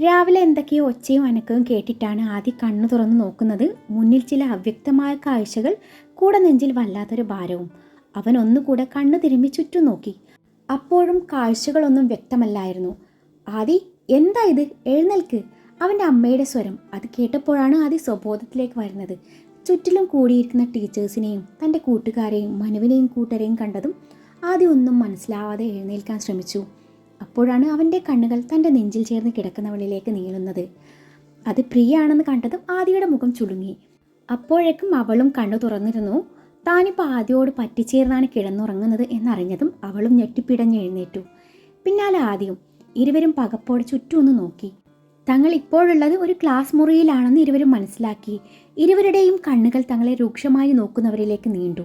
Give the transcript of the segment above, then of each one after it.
രാവിലെ എന്തൊക്കെയോ ഒച്ചയും അനക്കവും കേട്ടിട്ടാണ് ആദ്യം കണ്ണു തുറന്ന് നോക്കുന്നത്. മുന്നിൽ ചില അവ്യക്തമായ കാഴ്ചകൾ കൂടെ നെഞ്ചിൽ വല്ലാത്തൊരു ഭാരവും. അവൻ ഒന്നുകൂടെ കണ്ണു തിരുമ്പി ചുറ്റും നോക്കി. അപ്പോഴും കാഴ്ചകളൊന്നും വ്യക്തമല്ലായിരുന്നു. ആദി എന്താ ഇത്? എഴുന്നേൽക്ക്. അവന്റെ അമ്മയുടെ സ്വരം. അത് കേട്ടപ്പോഴാണ് ആദി സ്വബോധത്തിലേക്ക് വരുന്നത്. ചുറ്റിലും കൂടിയിരിക്കുന്ന ടീച്ചേഴ്സിനെയും തന്റെ കൂട്ടുകാരെയും മനുവിനെയും കൂട്ടരെയും കണ്ടതും ആദ്യം ഒന്നും മനസ്സിലാവാതെ എഴുന്നേൽക്കാൻ ശ്രമിച്ചു. അപ്പോഴാണ് അവന്റെ കണ്ണുകൾ തന്റെ നെഞ്ചിൽ ചേർന്ന് കിടക്കുന്നവളിലേക്ക് നീളുന്നത്. അത് പ്രിയാണെന്ന് കണ്ടതും ആദിയുടെ മുഖം ചുളുങ്ങി. അപ്പോഴേക്കും അവളും കണ്ണു തുറന്നിരുന്നു. താനിപ്പോൾ ആദ്യയോട് പറ്റിച്ചേർന്നാണ് കിടന്നുറങ്ങുന്നത് എന്നറിഞ്ഞതും അവളും ഞെട്ടിപ്പിടഞ്ഞ് എഴുന്നേറ്റു. പിന്നാലെ ആദ്യം ഇരുവരും പകപ്പോടെ ചുറ്റും ഒന്ന് നോക്കി. തങ്ങൾ ഇപ്പോഴുള്ളത് ഒരു ക്ലാസ് മുറിയിലാണെന്ന് ഇരുവരും മനസ്സിലാക്കി. ഇരുവരുടെയും കണ്ണുകൾ തങ്ങളെ രൂക്ഷമായി നോക്കുന്നവരിലേക്ക് നീണ്ടു.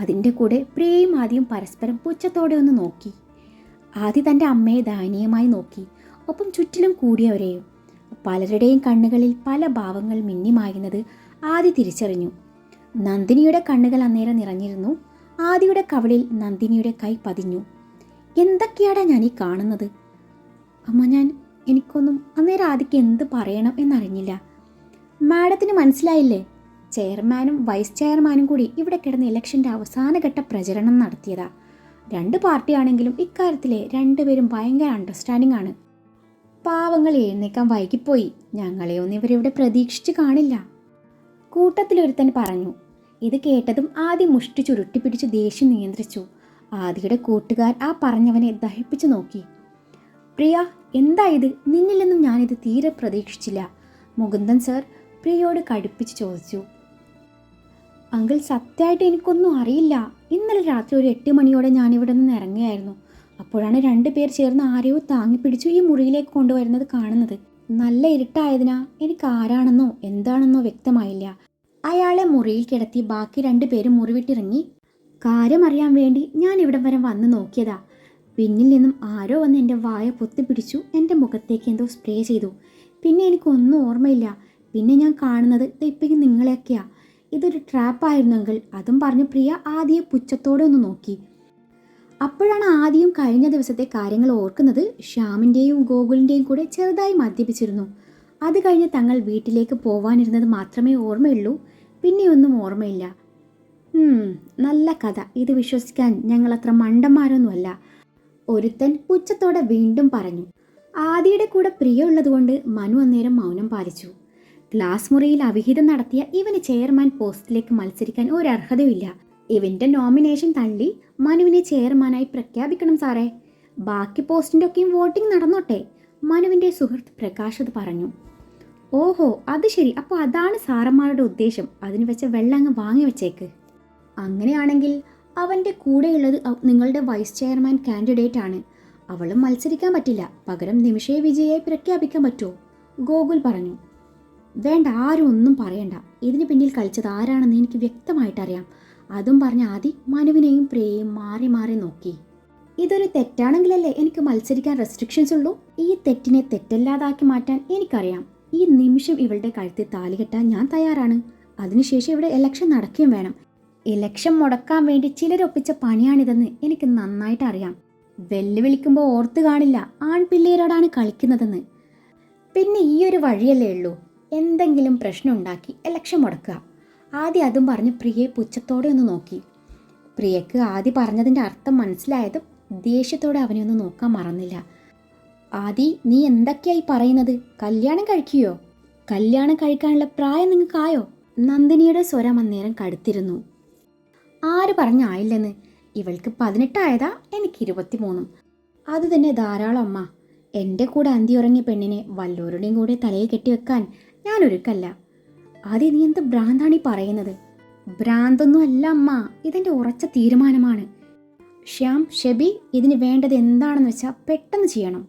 അതിന്റെ കൂടെ പ്രിയയും ആദ്യം പരസ്പരം പുച്ഛത്തോടെ ഒന്ന് നോക്കി. ആദ്യ തന്റെ അമ്മയെ ദയനീയമായി നോക്കി. ഒപ്പം ചുറ്റിലും കൂടിയവരെയും. പലരുടെയും കണ്ണുകളിൽ പല ഭാവങ്ങൾ മിന്നിമായുന്നത് ആദി തിരിച്ചറിഞ്ഞു. നന്ദിനിയുടെ കണ്ണുകൾ അന്നേരം നിറഞ്ഞിരുന്നു. ആദിയുടെ കവളിൽ നന്ദിനിയുടെ കൈ പതിഞ്ഞു. എന്തൊക്കെയാടാ ഞാൻ ഈ കാണുന്നത്? അമ്മ ഞാൻ എനിക്കൊന്നും അന്നേരം ആദിക്ക് എന്ത് പറയണം എന്നറിഞ്ഞില്ല. മാഡത്തിന് മനസ്സിലായില്ലേ? ചെയർമാനും വൈസ് ചെയർമാനും കൂടി ഇവിടെ കിടന്ന് ഇലക്ഷന്റെ അവസാനഘട്ട പ്രചരണം നടത്തിയതാ. രണ്ട് പാർട്ടിയാണെങ്കിലും ഇക്കാര്യത്തിലെ രണ്ടുപേരും ഭയങ്കര അണ്ടർസ്റ്റാൻഡിംഗ് ആണ്. പാവങ്ങൾ എഴുന്നേക്കാൻ വൈകിപ്പോയി. ഞങ്ങളെ ഒന്നും ഇവരിവിടെ പ്രതീക്ഷിച്ച് കാണില്ല. കൂട്ടത്തിലൊരുത്തൻ പറഞ്ഞു ഇത് കേട്ടതും ആദ്യം മുഷ്ടി ചുരുട്ടി പിടിച്ച് ദേഷ്യം നിയന്ത്രിച്ചു. ആദിയുടെ കൂട്ടുകാർ ആ പറഞ്ഞവനെ ദഹിപ്പിച്ചു നോക്കി. പ്രിയ എന്താ ഇത്? നിന്നിൽ നിന്നും ഞാനിത് തീരെ പ്രതീക്ഷിച്ചില്ല. മുകുന്ദൻ സർ പ്രിയയോട് കടുപ്പിച്ച് ചോദിച്ചു അങ്കിൾ സത്യമായിട്ട് എനിക്കൊന്നും അറിയില്ല. ഇന്നലെ രാത്രി ഒരു എട്ട് മണിയോടെ ഞാനിവിടെ നിന്ന് ഇറങ്ങുകയായിരുന്നു. അപ്പോഴാണ് രണ്ട് പേർ ചേർന്ന് ആരെയോ താങ്ങി പിടിച്ചു ഈ മുറിയിലേക്ക് കൊണ്ടുവരുന്നത് കാണുന്നത്. നല്ല ഇരുട്ടായതിനാ എനിക്ക് ആരാണെന്നോ എന്താണെന്നോ വ്യക്തമായില്ല. അയാളെ മുറിയിൽ കിടത്തി ബാക്കി രണ്ട് പേരും മുറിവിട്ടിറങ്ങി. കാര്യമറിയാൻ വേണ്ടി ഞാൻ ഇവിടെ വരെ വന്ന് നോക്കിയതാ. പിന്നിൽ നിന്നും ആരോ വന്ന് എന്റെ വായ പൊത്തി പിടിച്ചു എന്റെ മുഖത്തേക്ക് എന്തോ സ്പ്രേ ചെയ്തു. പിന്നെ എനിക്കൊന്നും ഓർമ്മയില്ല. പിന്നെ ഞാൻ കാണുന്നത് ഇപ്പം നിങ്ങളെയൊക്കെയാ. ഇതൊരു ട്രാപ്പായിരുന്നെങ്കിൽ അതും പറഞ്ഞ് പ്രിയ ആദ്യ പുച്ഛത്തോടെ ഒന്ന് നോക്കി. അപ്പോഴാണ് ആദ്യം കഴിഞ്ഞ ദിവസത്തെ കാര്യങ്ങൾ ഓർക്കുന്നത് ശ്യാമിന്റെയും ഗോകുലിന്റെയും കൂടെ ചെറുതായി മദ്യപിച്ചിരുന്നു. അത് കഴിഞ്ഞ് തങ്ങൾ വീട്ടിലേക്ക് പോവാനിരുന്നത് മാത്രമേ ഓർമ്മയുള്ളൂ പിന്നെയൊന്നും ഓർമ്മയില്ല. നല്ല കഥ. ഇത് വിശ്വസിക്കാൻ ഞങ്ങൾ അത്ര മണ്ടന്മാരൊന്നുമല്ല. ഒരുത്തൻ പുച്ഛത്തോടെ വീണ്ടും പറഞ്ഞു. ആദിയുടെ കൂടെ പ്രിയ ഉള്ളതുകൊണ്ട് മനു അന്നേരം മൗനം പാലിച്ചു. ക്ലാസ് മുറിയിൽ അവിഹിതം നടത്തിയ ഇവന് ചെയർമാൻ പോസ്റ്റിലേക്ക് മത്സരിക്കാൻ ഒരു അർഹതയുമില്ല ഇവന്റെ നോമിനേഷൻ തള്ളി മനുവിനെ ചെയർമാനായി പ്രഖ്യാപിക്കണം സാറേ. ബാക്കി പോസ്റ്റിന്റെ ഒക്കെയും വോട്ടിംഗ് നടന്നോട്ടെ മനുവിന്റെ സുഹൃത്ത് പ്രകാശ് അത് പറഞ്ഞു. ഓഹോ അത് ശരി. അപ്പോൾ അതാണ് സാറന്മാരുടെ ഉദ്ദേശം. അതിന് വെച്ച വെള്ളം അങ്ങ് വാങ്ങി വെച്ചേക്ക്. അങ്ങനെയാണെങ്കിൽ അവന്റെ കൂടെയുള്ളത് നിങ്ങളുടെ വൈസ് ചെയർമാൻ കാൻഡിഡേറ്റ് ആണ്. അവളും മത്സരിക്കാൻ പറ്റില്ല. പകരം നിമിഷയെ വിജയായി പ്രഖ്യാപിക്കാൻ പറ്റുമോ? ഗോകുൽ പറഞ്ഞു. വേണ്ട ആരും ഒന്നും പറയണ്ട. ഇതിന് പിന്നിൽ കളിച്ചത് ആരാണെന്ന് എനിക്ക് വ്യക്തമായിട്ടറിയാം. അതും പറഞ്ഞ ആദി മനുവിനെയും പ്രിയയും മാറി മാറി നോക്കി. ഇതൊരു തെറ്റാണെങ്കിലല്ലേ എനിക്ക് മത്സരിക്കാൻ റെസ്ട്രിക്ഷൻസ് ഉള്ളൂ? ഈ തെറ്റിനെ തെറ്റല്ലാതാക്കി മാറ്റാൻ എനിക്കറിയാം. ഈ നിമിഷം ഇവളുടെ കഴുത്തിൽ താലി കെട്ടാൻ ഞാൻ തയ്യാറാണ്. അതിനുശേഷം ഇവിടെ ഇലക്ഷൻ നടക്കുകയും വേണം. ഇലക്ഷൻ മുടക്കാൻ വേണ്ടി ചിലരൊപ്പിച്ച പണിയാണിതെന്ന് എനിക്ക് നന്നായിട്ട് അറിയാം. വെല്ലുവിളിക്കുമ്പോൾ ഓർത്ത് കാണില്ല. ആൺപിള്ളേരോടാണ് കളിക്കുന്നതെന്ന്. പിന്നെ ഈ ഒരു വഴിയല്ലേ ഉള്ളൂ. എന്തെങ്കിലും പ്രശ്നം ഉണ്ടാക്കി ലക്ഷ്യം മുടക്കുക. ആദ്യം അതും പറഞ്ഞ് പ്രിയയെ പുച്ഛത്തോടെ ഒന്ന് നോക്കി. പ്രിയക്ക് ആദ്യം പറഞ്ഞതിന്റെ അർത്ഥം മനസ്സിലായതും ദേഷ്യത്തോടെ അവനെ ഒന്ന് നോക്കാൻ മറന്നില്ല. ആദി നീ എന്തൊക്കെയായി പറയുന്നത്? കല്യാണം കഴിക്കുകയോ കല്യാണം കഴിക്കാനുള്ള പ്രായം നിങ്ങൾക്കായോ? നന്ദിനിയുടെ സ്വരം അന്നേരം കടുത്തിരുന്നു. ആര് പറഞ്ഞായില്ലെന്ന്? ഇവൾക്ക് പതിനെട്ടായതാ എനിക്ക് ഇരുപത്തിമൂന്നും. അത് തന്നെ ധാരാളം അമ്മ. എന്റെ കൂടെ അന്തി ഉറങ്ങിയ പെണ്ണിനെ വല്ലോരുടെയും കൂടെ തലയിൽ കെട്ടിവെക്കാൻ ഞാൻ ഒരുക്കല്ല ആദ്യം നീ എന്ത് ഭ്രാന്താണ് പറയുന്നത്? ഭ്രാന്തൊന്നും അല്ല അമ്മ. ഇതെന്റെ ഉറച്ച തീരുമാനമാണ്. ശ്യാം ഷെബി ഇതിന് വേണ്ടത് എന്താണെന്ന് വെച്ചാൽ പെട്ടെന്ന് ചെയ്യണം.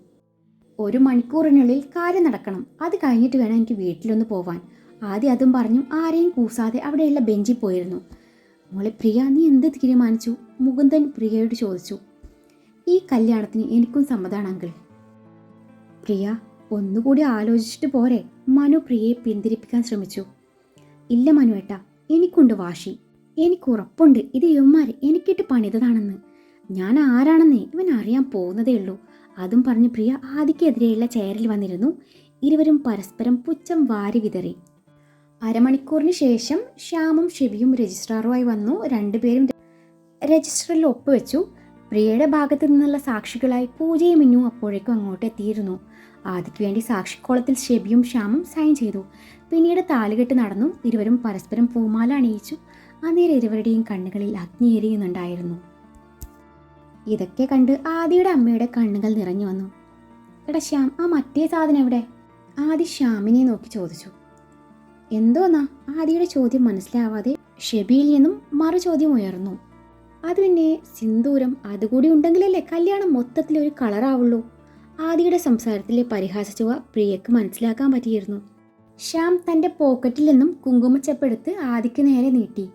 ഒരു മണിക്കൂറിനുള്ളിൽ കാര്യം നടക്കണം. അത് കഴിഞ്ഞിട്ട് വേണം എനിക്ക് വീട്ടിലൊന്ന് പോവാൻ. ആദ്യം അതും പറഞ്ഞു ആരെയും കൂസാതെ അവിടെയുള്ള ബെഞ്ചിൽ പോയിരുന്നു. മോളെ പ്രിയ നീ എന്ത് തീരുമാനിച്ചു? മുകുന്ദൻ പ്രിയയോട് ചോദിച്ചു. ഈ കല്യാണത്തിന് എനിക്കും സമ്മതമാണ് അങ്കിൾ. പ്രിയ ഒന്നുകൂടി ആലോചിച്ചിട്ട് പോരെ. മനു പ്രിയയെ പിന്തിരിപ്പിക്കാൻ ശ്രമിച്ചു. ഇല്ല മനു ഏട്ടാ എനിക്കുണ്ട് വാശി. എനിക്ക് ഉറപ്പുണ്ട്. ഇത് ഇവന്മാർ എനിക്കിട്ട് പണിതതാണെന്ന്. ഞാൻ ആരാണെന്ന് ഇവൻ അറിയാൻ പോകുന്നതേ ഉള്ളൂ. അതും പറഞ്ഞ് പ്രിയ ആദിക്കെതിരെയുള്ള ചേരിൽ വന്നിരുന്നു. ഇരുവരും പരസ്പരം പുച്ഛം വാരി വിതറി. അരമണിക്കൂറിന് ശേഷം ശ്യാമും ഷെബിയും രജിസ്ട്രാറുമായി വന്നു. രണ്ടുപേരും രജിസ്റ്ററിൽ ഒപ്പുവെച്ചു. പ്രിയയുടെ ഭാഗത്തു നിന്നുള്ള സാക്ഷികളായി പൂജയും മിന്നു അപ്പോഴേക്കും അങ്ങോട്ട് എത്തിയിരുന്നു. ആദിക്ക് വേണ്ടി സാക്ഷിക്കോളത്തിൽ ഷെബിയും ശ്യാമും സൈൻ ചെയ്തു. പിന്നീട് താലുകെട്ട് നടന്നു ഇരുവരും പരസ്പരം പൂമാല അണിയിച്ചു. അന്നേരം ഇരുവരുടെയും കണ്ണുകളിൽ അഗ്നി എരിയുന്നുണ്ടായിരുന്നു. ഇതൊക്കെ കണ്ട് ആദിയുടെ അമ്മയുടെ കണ്ണുകൾ നിറഞ്ഞു വന്നു. എടാ ശ്യാം ആ മറ്റേ സാധനം എവിടെ? ആദി ശ്യാമിനെ നോക്കി ചോദിച്ചു. എന്തോന്നാ? ആദിയുടെ ചോദ്യം മനസ്സിലാവാതെ ഷെബിയിൽ നിന്നും മറു ചോദ്യം ഉയർന്നു. അത് പിന്നെ സിന്ദൂരം അതുകൂടി ഉണ്ടെങ്കിലല്ലേ കല്യാണം മൊത്തത്തിൽ ഒരു കളറാവുള്ളൂ ആദിയുടെ സംസാരത്തിലെ പരിഹാസിച്ചുവ പ്രിയക്ക് മനസ്സിലാക്കാൻ പറ്റിയിരുന്നു. ശ്യാം തന്റെ പോക്കറ്റിൽ നിന്നും കുങ്കുമച്ചപ്പെടുത്ത് ആദിക്ക് നേരെ നീട്ടി.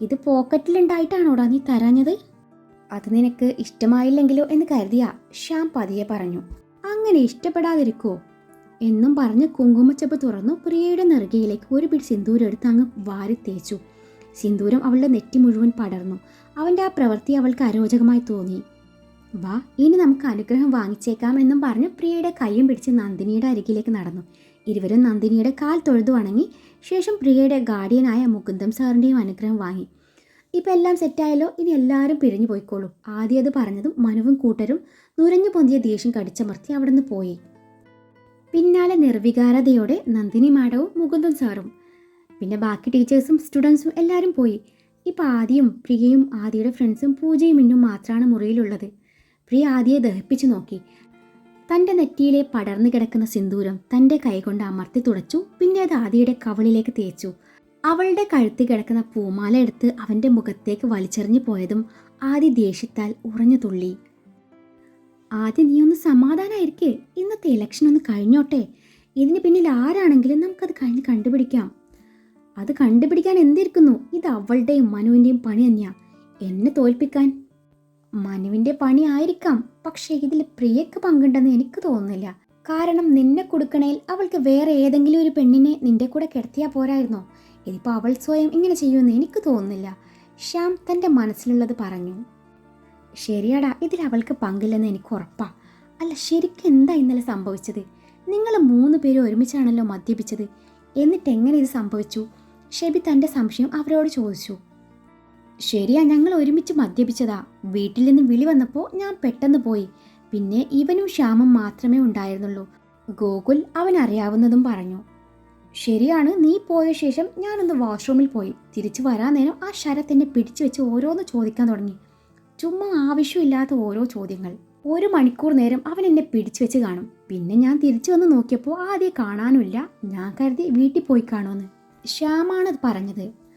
ഇത് പോക്കറ്റിലുണ്ടായിട്ടാണോടാ നീ തരാഞ്ഞത്? അത് നിനക്ക് ഇഷ്ടമായില്ലെങ്കിലോ എന്ന് കരുതിയ ശ്യാം പതിയെ പറഞ്ഞു. അങ്ങനെ ഇഷ്ടപ്പെടാതിരിക്കോ. എന്നും പറഞ്ഞ് കുങ്കുമച്ചപ്പ് തുറന്നു പ്രിയയുടെ നെറുകയിലേക്ക് ഒരു പിടി സിന്ദൂരം എടുത്ത് അങ്ങ് വാരി തേച്ചു. സിന്ദൂരം അവളുടെ നെറ്റി മുഴുവൻ പടർന്നു. അവന്റെ ആ പ്രവൃത്തി അവൾക്ക് അരോചകമായി തോന്നി. വാ ഇനി നമുക്ക് അനുഗ്രഹം വാങ്ങിച്ചേക്കാം എന്നും പറഞ്ഞ് പ്രിയയുടെ കൈയും പിടിച്ച് നന്ദിനിയുടെ അരികിലേക്ക് നടന്നു. ഇരുവരും നന്ദിനിയുടെ കാൽ തൊഴുതു വണങ്ങി. ശേഷം പ്രിയയുടെ ഗാർഡിയനായ മുകുന്ദം സാറിന്റെയും അനുഗ്രഹം വാങ്ങി. ഇപ്പം എല്ലാം സെറ്റായാലോ ഇനി എല്ലാവരും പിരിഞ്ഞു പോയിക്കോളൂ. ആദ്യം അത് പറഞ്ഞതും മനുവും കൂട്ടരും നുരഞ്ഞു പൊന്തിയ ദേഷ്യം കടിച്ചമർത്തി അവിടെ നിന്ന് പോയി. പിന്നാലെ നിർവികാരതയോടെ നന്ദിനി മാഡവും മുകുന്ദം സാറും. പിന്നെ ബാക്കി ടീച്ചേഴ്സും സ്റ്റുഡൻസും എല്ലാവരും പോയി. ഇപ്പം ആദ്യം പ്രിയയും ആദിയുടെ ഫ്രണ്ട്സും പൂജയും മിന്നും മാത്രമാണ് മുറിയിലുള്ളത്. പ്രിയ ആദിയെ ദഹിപ്പിച്ചു നോക്കി. തന്റെ നെറ്റിയിലെ പടർന്നു കിടക്കുന്ന സിന്ദൂരം തന്റെ കൈകൊണ്ട് അമർത്തി തുടച്ചു. പിന്നെ അത് ആദിയുടെ കവളിലേക്ക് തേച്ചു. അവളുടെ കഴുത്തിൽ കിടക്കുന്ന പൂമാല എടുത്ത് അവന്റെ മുഖത്തേക്ക് വലിച്ചെറിഞ്ഞു പോയതും ആദി ദേഷ്യത്താൽ ഉറഞ്ഞു തുള്ളി. ആദ്യം നീ ഒന്ന് സമാധാനമായിരിക്കേ ഇന്നത്തെ ഇലക്ഷൻ ഒന്ന് കഴിഞ്ഞോട്ടെ. ഇതിന് പിന്നിൽ ആരാണെങ്കിലും നമുക്കത് കഴിഞ്ഞ് കണ്ടുപിടിക്കാം. അത് കണ്ടുപിടിക്കാൻ എന്തിരിക്കുന്നു? ഇത് അവളുടെയും മനുവിന്റെയും പണി തന്നെയാണ് എന്നെ തോൽപ്പിക്കാൻ. മനുവിന്റെ പണി ആയിരിക്കാം. പക്ഷേ ഇതിൽ പ്രിയക്ക് പങ്കുണ്ടെന്ന് എനിക്ക് തോന്നുന്നില്ല. കാരണം നിന്നെ കൊടുക്കണേൽ അവൾക്ക് വേറെ ഏതെങ്കിലും ഒരു പെണ്ണിനെ നിന്റെ കൂടെ കിടത്തിയാൽ പോരായിരുന്നോ? ഇതിപ്പോൾ അവൾ സ്വയം ഇങ്ങനെ ചെയ്യുമെന്ന് എനിക്ക് തോന്നുന്നില്ല. ശ്യാം തന്റെ മനസ്സിലുള്ളത് പറഞ്ഞു. ശരിയാടാ ഇതിൽ അവൾക്ക് പങ്കില്ലെന്ന് എനിക്ക് ഉറപ്പാ. അല്ല ശരിക്കും എന്താ ഇന്നലെ സംഭവിച്ചത്? നിങ്ങൾ മൂന്ന് പേരും ഒരുമിച്ചാണല്ലോ മദ്യപിച്ചത്. എന്നിട്ട് എങ്ങനെ ഇത് സംഭവിച്ചു? ഷെബി തന്റെ സംശയം അവരോട് ചോദിച്ചു. ശരിയാ ഞങ്ങൾ ഒരുമിച്ച് മദ്യപിച്ചതാ. വീട്ടിൽ നിന്ന് വിളി വന്നപ്പോൾ ഞാൻ പെട്ടെന്ന് പോയി. പിന്നെ ഇവനും ശ്യാമും മാത്രമേ ഉണ്ടായിരുന്നുള്ളൂ. ഗോകുൽ അവൻ അറിയാവുന്നതും പറഞ്ഞു. ശരിയാണ് നീ പോയ ശേഷം ഞാനൊന്ന് വാഷ്റൂമിൽ പോയി. തിരിച്ചു വരാൻ നേരം ആ ശരത്ത് എന്നെ പിടിച്ചു വെച്ച് ഓരോന്ന് ചോദിക്കാൻ തുടങ്ങി. ചുമ്മാ ആവശ്യമില്ലാത്ത ഓരോ ചോദ്യങ്ങൾ. ഒരു മണിക്കൂർ നേരം അവൻ എന്നെ പിടിച്ചു വെച്ച് കാണും. പിന്നെ ഞാൻ തിരിച്ചു വന്ന് നോക്കിയപ്പോൾ ആദ്യം കാണാനുമില്ല. ഞാൻ കരുതി വീട്ടിൽ പോയി കാണുമെന്ന്. ശ്യാമാണത് പറഞ്ഞത്.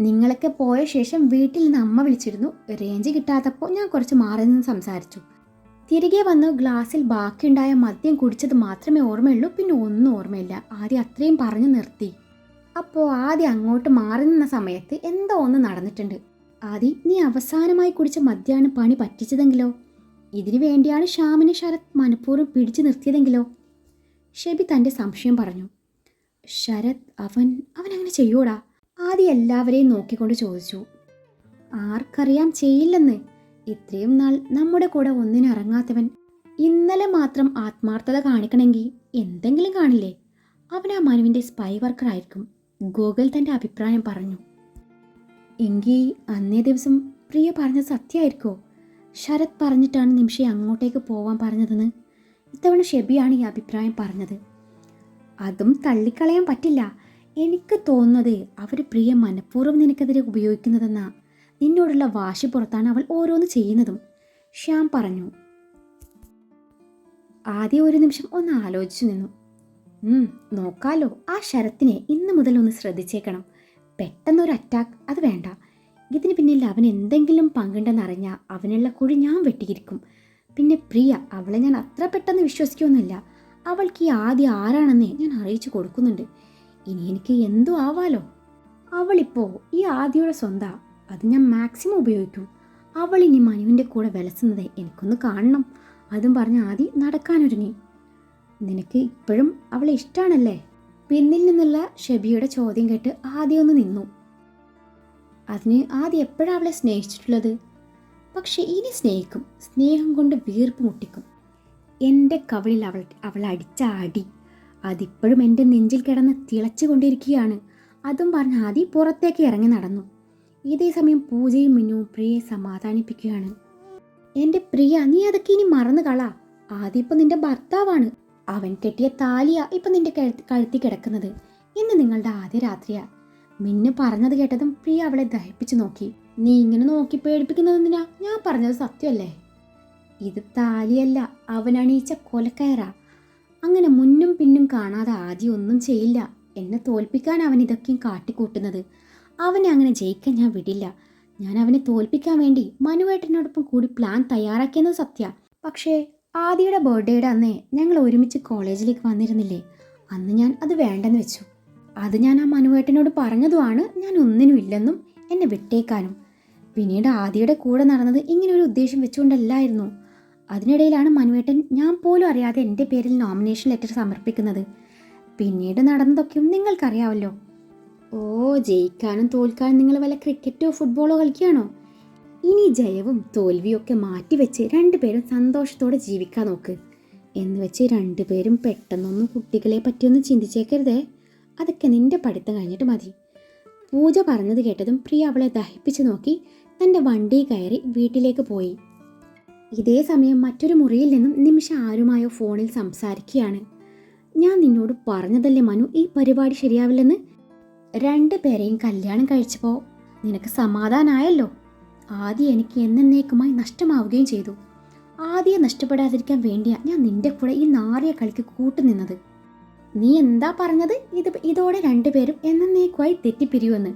നിങ്ങളൊക്കെ പോയ ശേഷം വീട്ടിൽ നിന്ന് അമ്മ വിളിച്ചിരുന്നു. റേഞ്ച് കിട്ടാത്തപ്പോൾ ഞാൻ കുറച്ച് മാറി നിന്ന് സംസാരിച്ചു. തിരികെ വന്ന് ഗ്ലാസ്സിൽ ബാക്കിയുണ്ടായ മദ്യം കുടിച്ചത് മാത്രമേ ഓർമ്മയുള്ളൂ പിന്നെ ഒന്നും ഓർമ്മയില്ല. ആദ്യം അത്രയും പറഞ്ഞു നിർത്തി. അപ്പോൾ ആദ്യം അങ്ങോട്ട് മാറി നിന്ന സമയത്ത് എന്തോ ഒന്ന് നടന്നിട്ടുണ്ട്. ആദി നീ അവസാനമായി കുടിച്ച മദ്യാണ് പണി പറ്റിച്ചതെങ്കിലോ? ഇതിനു വേണ്ടിയാണ് ശ്യാമിനെ ശരത് മനഃപൂർവം പിടിച്ചു നിർത്തിയതെങ്കിലോ? ഷെബി തന്റെ സംശയം പറഞ്ഞു. ശരത് അവൻ അവൻ അങ്ങനെ ചെയ്യൂടാ ആദ്യം എല്ലാവരെയും നോക്കിക്കൊണ്ട് ചോദിച്ചു ആർക്കറിയാം ചെയ്യില്ലെന്ന്? ഇത്രയും നാൾ നമ്മുടെ കൂടെ ഒന്നിനിറങ്ങാത്തവൻ ഇന്നലെ മാത്രം ആത്മാർത്ഥത കാണിക്കണമെങ്കിൽ എന്തെങ്കിലും കാണില്ലേ? അവൻ ആ മനുവിന്റെ സ്പൈ വർക്കർ ആയിരിക്കും ഗോകുൽ തന്റെ അഭിപ്രായം പറഞ്ഞു. എങ്കിൽ അന്നേ ദിവസം പ്രിയ പറഞ്ഞ സത്യമായിരിക്കോ? ശരത് പറഞ്ഞിട്ടാണ് നിമിഷം അങ്ങോട്ടേക്ക് പോവാൻ പറഞ്ഞതെന്ന്? ഇത്തവണ ഷെബിയാണ് ഈ അഭിപ്രായം പറഞ്ഞത്. അതും തള്ളിക്കളയാൻ പറ്റില്ല. എനിക്ക് തോന്നുന്നത് അവർ പ്രിയ മനഃപൂർവം നിനക്കെതിരെ ഉപയോഗിക്കുന്നതെന്ന. നിന്നോടുള്ള വാശി പുറത്താണ് അവൾ ഓരോന്ന് ചെയ്യുന്നതും. ശ്യാം പറഞ്ഞു. ആദ്യം ഒരു നിമിഷം ഒന്ന് ആലോചിച്ചു നിന്നു. നോക്കാലോ ആ ശരത്തിനെ ഇന്ന് മുതൽ ഒന്ന് ശ്രദ്ധിച്ചേക്കണം. പെട്ടെന്നൊരു അറ്റാക്ക് അത് വേണ്ട. ഇതിന് പിന്നിൽ അവൻ എന്തെങ്കിലും പങ്കുണ്ടെന്നറിഞ്ഞാൽ അവനുള്ള കുഴി ഞാൻ വെട്ടിയിരിക്കും. പിന്നെ പ്രിയ അവളെ ഞാൻ അത്ര പെട്ടെന്ന് വിശ്വസിക്കുമെന്നില്ല അവൾക്ക് ഈ ആദ്യം ആരാണെന്നേ ഞാൻ അറിയിച്ചു കൊടുക്കുന്നുണ്ട്. ഇനി എനിക്ക് എന്തു ആവാലോ. അവളിപ്പോൾ ഈ ആദ്യയുടെ സ്വന്താ. അത് ഞാൻ മാക്സിമം ഉപയോഗിക്കും. അവൾ ഇനി മനുവിന്റെ കൂടെ വിലസുന്നത് എനിക്കൊന്ന് കാണണം. അതും പറഞ്ഞ് ആദ്യം നടക്കാനൊരുങ്ങി. നിനക്ക് ഇപ്പോഴും അവളെ ഇഷ്ടമാണല്ലേ പിന്നിൽ നിന്നുള്ള ഷെബിയുടെ ചോദ്യം കേട്ട് ആദ്യം ഒന്ന് നിന്നു. അതിന് ആദ്യം എപ്പോഴാണ് അവളെ സ്നേഹിച്ചിട്ടുള്ളത്? പക്ഷെ ഇനി സ്നേഹിക്കും. സ്നേഹം കൊണ്ട് വീർപ്പ് മുട്ടിക്കും. എന്റെ കവളിൽ അവൾ അവൾ അടിച്ച അടി. അതിപ്പോഴും എന്റെ നെഞ്ചിൽ കിടന്ന് തിളച്ചുകൊണ്ടിരിക്കുകയാണ്. അതും പറഞ്ഞ് ആദി പുറത്തേക്ക് ഇറങ്ങി നടന്നു. ഇതേ സമയം പൂജയും മിന്നുവും പ്രിയയെ സമാധാനിപ്പിക്കുകയാണ്. എന്റെ പ്രിയ നീ അതൊക്കെ ഇനി മറന്നു കളാ. ആദ്യം ഇപ്പം നിന്റെ ഭർത്താവാണ്. അവൻ കെട്ടിയ താലിയ ഇപ്പം നിന്റെ കഴുത്തി കിടക്കുന്നത്. ഇന്ന് നിങ്ങളുടെ ആദ്യ രാത്രിയാ. മിന്നു പറഞ്ഞത് കേട്ടതും പ്രിയ അവളെ ദഹിപ്പിച്ചു നോക്കി. നീ ഇങ്ങനെ നോക്കി പേടിപ്പിക്കുന്നത് എന്തിനാ? ഞാൻ പറഞ്ഞത് സത്യമല്ലേ? ഇത് താലിയല്ല. അവനണീച്ച കൊലക്കയറാ. അങ്ങനെ മുന്നും പിന്നും കാണാതെ ആദ്യം ഒന്നും ചെയ്യില്ല. എന്നെ തോൽപ്പിക്കാൻ അവൻ ഇതൊക്കെയും കാട്ടിക്കൂട്ടുന്നത്. അവനെ അങ്ങനെ ജയിക്കാൻ ഞാൻ വിടില്ല. ഞാൻ അവനെ തോൽപ്പിക്കാൻ വേണ്ടി മനുവേട്ടനോടൊപ്പം കൂടി പ്ലാൻ തയ്യാറാക്കിയെന്നത് സത്യ. പക്ഷേ ആദിയുടെ ബർത്ത്ഡേയുടെ അന്നേ ഞങ്ങൾ ഒരുമിച്ച് കോളേജിലേക്ക് വന്നിരുന്നില്ലേ? അന്ന് ഞാൻ അത് വേണ്ടെന്ന് വെച്ചു. അത് ഞാൻ ആ മനുവേട്ടനോട് പറഞ്ഞതുമാണ്. ഞാൻ ഒന്നിനും ഇല്ലെന്നും എന്നെ വിട്ടേക്കാനും. പിന്നീട് ആദിയുടെ കൂടെ നടന്നത് ഇങ്ങനെ ഒരു ഉദ്ദേശം വെച്ചുകൊണ്ടല്ലായിരുന്നു. അതിനിടയിലാണ് മനുവേട്ടൻ ഞാൻ പോലും അറിയാതെ എന്റെ പേരിൽ നോമിനേഷൻ ലെറ്റർ സമർപ്പിക്കുന്നത്. പിന്നീട് നടന്നതൊക്കെയും നിങ്ങൾക്കറിയാവല്ലോ. ഓ ജയിക്കാനും തോൽക്കാനും നിങ്ങൾ വല്ല ക്രിക്കറ്റോ ഫുട്ബോളോ കളിക്കുകയാണോ? ഇനി ജയവും തോൽവിയും ഒക്കെ മാറ്റിവെച്ച് രണ്ടുപേരും സന്തോഷത്തോടെ ജീവിക്കാൻ നോക്ക്. എന്ന് വെച്ച് രണ്ടുപേരും പെട്ടെന്നൊന്നും കുട്ടികളെ പറ്റിയൊന്നും ചിന്തിച്ചേക്കരുതേ. അതൊക്കെ നിന്റെ പഠിത്തം കഴിഞ്ഞിട്ട് മതി. പൂജ പറഞ്ഞത് കേട്ടതും പ്രിയ അവളെ ദഹിപ്പിച്ചു നോക്കി തന്റെ വണ്ടി കയറി വീട്ടിലേക്ക് പോയി. ഇതേ സമയം മറ്റൊരു മുറിയിൽ നിന്നും നിമിഷ ആരുമായോ ഫോണിൽ സംസാരിക്കുകയാണ്. ഞാൻ നിന്നോട് പറഞ്ഞതല്ലേ മനു ഈ പരിപാടി ശരിയാവില്ലെന്ന്? രണ്ടു പേരെയും കല്യാണം കഴിച്ചപ്പോൾ നിനക്ക് സമാധാനമായല്ലോ ആദ്യം എനിക്ക് എന്നേക്കുമായി നഷ്ടമാവുകയും ചെയ്തു. ആദ്യം നഷ്ടപ്പെടാതിരിക്കാൻ വേണ്ടിയാ ഞാൻ നിന്റെ കൂടെ ഈ നാറിയ കളിക്ക് കൂട്ടുനിന്നത്. നീ എന്താ പറഞ്ഞത്? ഇത് ഇതോടെ രണ്ടുപേരും എന്നേക്കുമായി തെറ്റിപ്പിരിയുമെന്ന്.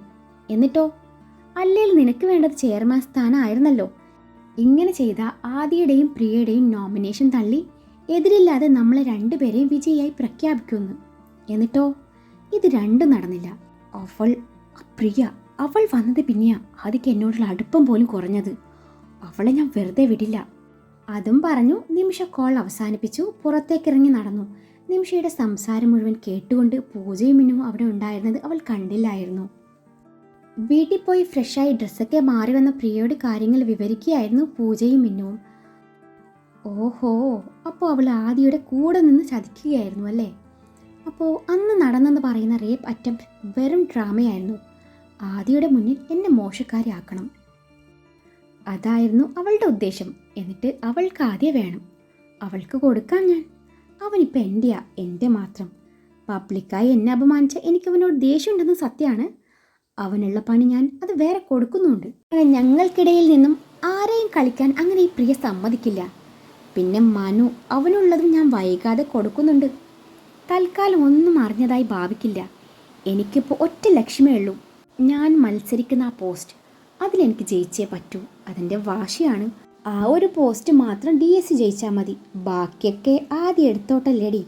എന്നിട്ടോ? അല്ലെങ്കിൽ നിനക്ക് വേണ്ടത് ചെയർമാൻ സ്ഥാനമായിരുന്നല്ലോ ഇങ്ങനെ ചെയ്ത ആദിയുടെയും പ്രിയയുടെയും നോമിനേഷൻ തള്ളി എതിരില്ലാതെ നമ്മളെ രണ്ടുപേരെയും വിജയിയായി പ്രഖ്യാപിക്കുന്നു. എന്നിട്ടോ? ഇത് രണ്ടും നടന്നില്ല. അവൾ പ്രിയ അവൾ വന്നത് പിന്നെയാ ആദിക്ക് എന്നോടുള്ള അടുപ്പം പോലും കുറഞ്ഞത്. അവളെ ഞാൻ വെറുതെ വിടില്ല. അതും പറഞ്ഞു നിമിഷ കോൾ അവസാനിപ്പിച്ചു. പുറത്തേക്കിറങ്ങി നടന്നു. നിമിഷയുടെ സംസാരം മുഴുവൻ കേട്ടുകൊണ്ട് പൂജയും മിന്നും അവിടെ ഉണ്ടായിരുന്നത് അവൾ കണ്ടില്ലായിരുന്നു. വീട്ടിൽ പോയി ഫ്രഷായി ഡ്രസ്സൊക്കെ മാറി വന്ന പ്രിയയുടെ കാര്യങ്ങൾ വിവരിക്കുകയായിരുന്നു പൂജയും മിന്നുവും ഓഹോ അപ്പോൾ അവൾ ആദിയുടെ കൂടെ നിന്ന് ചതിക്കുകയായിരുന്നു അല്ലേ? അപ്പോൾ അന്ന് നടന്നെന്ന് പറയുന്ന റേപ്പ് അറ്റംപ്റ്റ് വെറും ഡ്രാമയായിരുന്നു. ആദിയുടെ മുന്നിൽ എന്നെ മോശക്കാരിയാക്കണം. അതായിരുന്നു അവളുടെ ഉദ്ദേശം. എന്നിട്ട് അവൾക്ക് ആദ്യ വേണം. അവൾക്ക് കൊടുക്കാം ഞാൻ. അവനിപ്പോൾ എന്റെയാ എന്റെ മാത്രം. പബ്ലിക്കായി എന്നെ അപമാനിച്ച എനിക്ക് അവനോട് ദേഷ്യമുണ്ടെന്ന് സത്യമാണ് അവനുള്ള പണി ഞാൻ അത് വേറെ കൊടുക്കുന്നുണ്ട്. ഞങ്ങൾക്കിടയിൽ നിന്നും ആരെയും കളിക്കാൻ അങ്ങനെ ഈ പ്രിയ സമ്മതിക്കില്ല. പിന്നെ മനു അവനുള്ളതും ഞാൻ വൈകാതെ കൊടുക്കുന്നുണ്ട്. തൽക്കാലം ഒന്നും അറിഞ്ഞതായി ഭാവിക്കില്ല. എനിക്കിപ്പോൾ ഒറ്റ ലക്ഷ്യമേ ഉള്ളൂ. ഞാൻ മത്സരിക്കുന്ന ആ പോസ്റ്റ്. അതിലെനിക്ക് ജയിച്ചേ പറ്റൂ. അതിന്റെ വാശിയാണ്. ആ ഒരു പോസ്റ്റ് മാത്രം ഡി എസ് സി ജയിച്ചാൽ മതി. ബാക്കിയൊക്കെ ആദ്യം എടുത്തോട്ടല്ലേടി.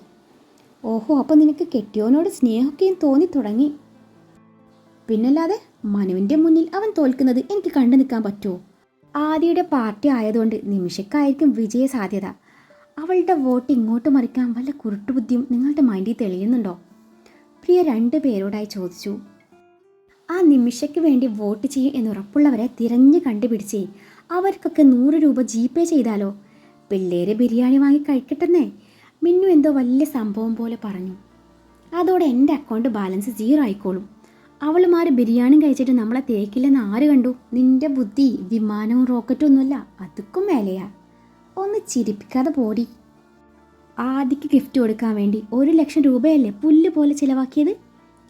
ഓഹോ അപ്പോൾ നിനക്ക് കെട്ടിയോനോട് സ്നേഹമൊക്കെയും തോന്നി തുടങ്ങി. പിന്നല്ലാതെ മനുവിന്റെ മുന്നിൽ അവൻ തോൽക്കുന്നത് എനിക്ക് കണ്ടു നിൽക്കാൻ പറ്റുമോ ആദിയുടെ പാർട്ടി ആയതുകൊണ്ട് നിമിഷക്കായിരിക്കും വിജയ സാധ്യത. അവളുടെ വോട്ട് ഇങ്ങോട്ട് മറിക്കാൻ വല്ല കുരുട്ടുബുദ്ധിയും നിങ്ങളുടെ മൈൻഡിൽ തെളിയുന്നുണ്ടോ? പ്രിയ രണ്ട് പേരോടായി ചോദിച്ചു. ആ നിമിഷയ്ക്ക് വേണ്ടി വോട്ട് ചെയ്യും എന്നുറപ്പുള്ളവരെ തിരഞ്ഞു കണ്ടുപിടിച്ചേ. അവർക്കൊക്കെ നൂറ് രൂപ ജി പേ ചെയ്താലോ? പിള്ളേര് ബിരിയാണി വാങ്ങി കഴിക്കട്ടെന്നേ? മിന്നു എന്തോ വലിയ സംഭവം പോലെ പറഞ്ഞു. അതോടെ എന്റെ അക്കൗണ്ട് ബാലൻസ് സീറോ ആയിക്കോളും. അവളുമാർ ബിരിയാണി കഴിച്ചിട്ട് നമ്മളെ തേക്കില്ലെന്ന് ആര് കണ്ടു? നിന്റെ ബുദ്ധി വിമാനവും റോക്കറ്റും ഒന്നുമല്ല അതുക്കും മേലെയാ ഒന്ന് ചിരിപ്പിക്കാതെ പോടി. ആദിക്ക് ഗിഫ്റ്റ് കൊടുക്കാൻ വേണ്ടി ഒരു ലക്ഷം രൂപയല്ലേ പുല്ല് പോലെ ചിലവാക്കിയത്?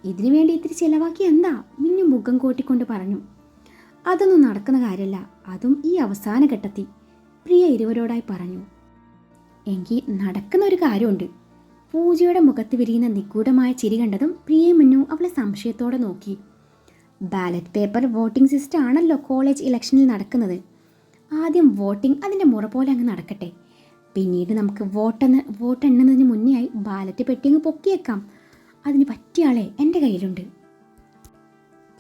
ഇതിനു വേണ്ടി ഇത്തിരി ചിലവാക്കി എന്താ? മിന്നു മുഖം കൂട്ടിക്കൊണ്ട് പറഞ്ഞു. അതൊന്നും നടക്കുന്ന കാര്യമല്ല അതും ഈ അവസാന ഘട്ടത്തിൽ. പ്രിയ ഇരുവരോടായി പറഞ്ഞു. എങ്കിൽ നടക്കുന്ന ഒരു കാര്യമുണ്ട്. പൂജയുടെ മുഖത്ത് വിരിയുന്ന നിഗൂഢമായ ചിരി കണ്ടതും പ്രിയ മുന്നു അവളെ സംശയത്തോടെ നോക്കി. ബാലറ്റ് പേപ്പർ വോട്ടിംഗ് സിസ്റ്റം ആണല്ലോ കോളേജ് ഇലക്ഷനിൽ നടക്കുന്നത്. ആദ്യം വോട്ടിംഗ് അതിന്റെ മുറ പോലെ അങ്ങ് നടക്കട്ടെ. പിന്നീട് നമുക്ക് വോട്ടെന്ന് വോട്ട് എണ്ണുന്നതിന് മുന്നേ ആയി ബാലറ്റ് പെട്ടി അങ്ങ് പൊക്കിയേക്കാം. അതിന് പറ്റിയ ആളെ എന്റെ കയ്യിലുണ്ട്.